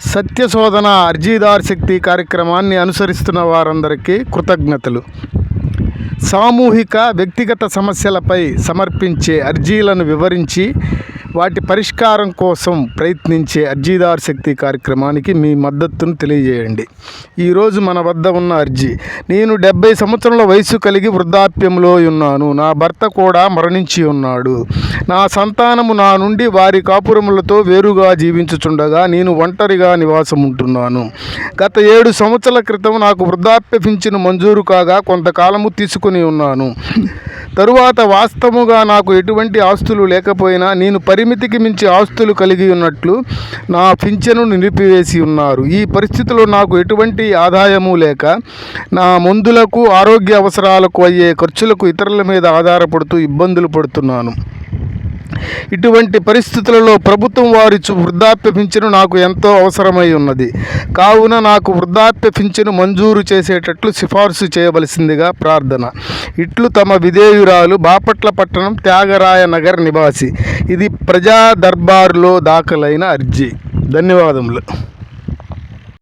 సత్యశోధన అర్జీదార్ శక్తి కార్యక్రమాన్ని అనుసరిస్తున్న వారందరికీ కృతజ్ఞతలు. సామూహిక వ్యక్తిగత సమస్యలపై సమర్పించే అర్జీలను వివరించి వాటి పరిష్కారం కోసం ప్రయత్నించే అర్జీదారు శక్తి కార్యక్రమానికి మీ మద్దతును తెలియజేయండి. ఈరోజు మన వద్ద ఉన్న అర్జీ నేను డెబ్బై సంవత్సరాల వయసు కలిగి వృద్ధాప్యంలో ఉన్నాను నా భర్త కూడా మరణించి ఉన్నాడు. నా సంతానము నా నుండి వారి కాపురములతో వేరుగా జీవించుచుండగా నేను ఒంటరిగా నివాసం ఉంటున్నాను గత ఏడు సంవత్సరాల క్రితం నాకు వృద్ధాప్య పింఛను మంజూరు కాగా కొంతకాలము తీసుకుని ఉన్నాను. తరువాత వాస్తవముగా నాకు ఎటువంటి ఆస్తులు లేకపోయినా నేను పరిమితికి మించి ఆస్తులు కలిగి ఉన్నట్లు నా పింఛను నిలిపివేసి ఉన్నారు. ఈ పరిస్థితిలో నాకు ఎటువంటి ఆదాయము లేక నా మందులకు ఆరోగ్య అవసరాలకు అయ్యే ఖర్చులకు ఇతరుల మీద ఆధారపడుతూ ఇబ్బందులు పడుతున్నాను. ఇటువంటి పరిస్థితులలో ప్రభుత్వం వారి చు- వృద్ధాప్య పింఛను నాకు ఎంతో అవసరమై ఉన్నది. కావున నాకు వృద్ధాప్య పింఛను మంజూరు చేసేటట్లు సిఫార్సు చేయవలసిందిగా ప్రార్థన. ఇట్లు తమ విధేయురాలు బాపట్ల పట్టణం త్యాగరాయ నగర్ నివాసి. ఇది ప్రజా దర్బార్లో దాఖలైన అర్జీ. ధన్యవాదములు.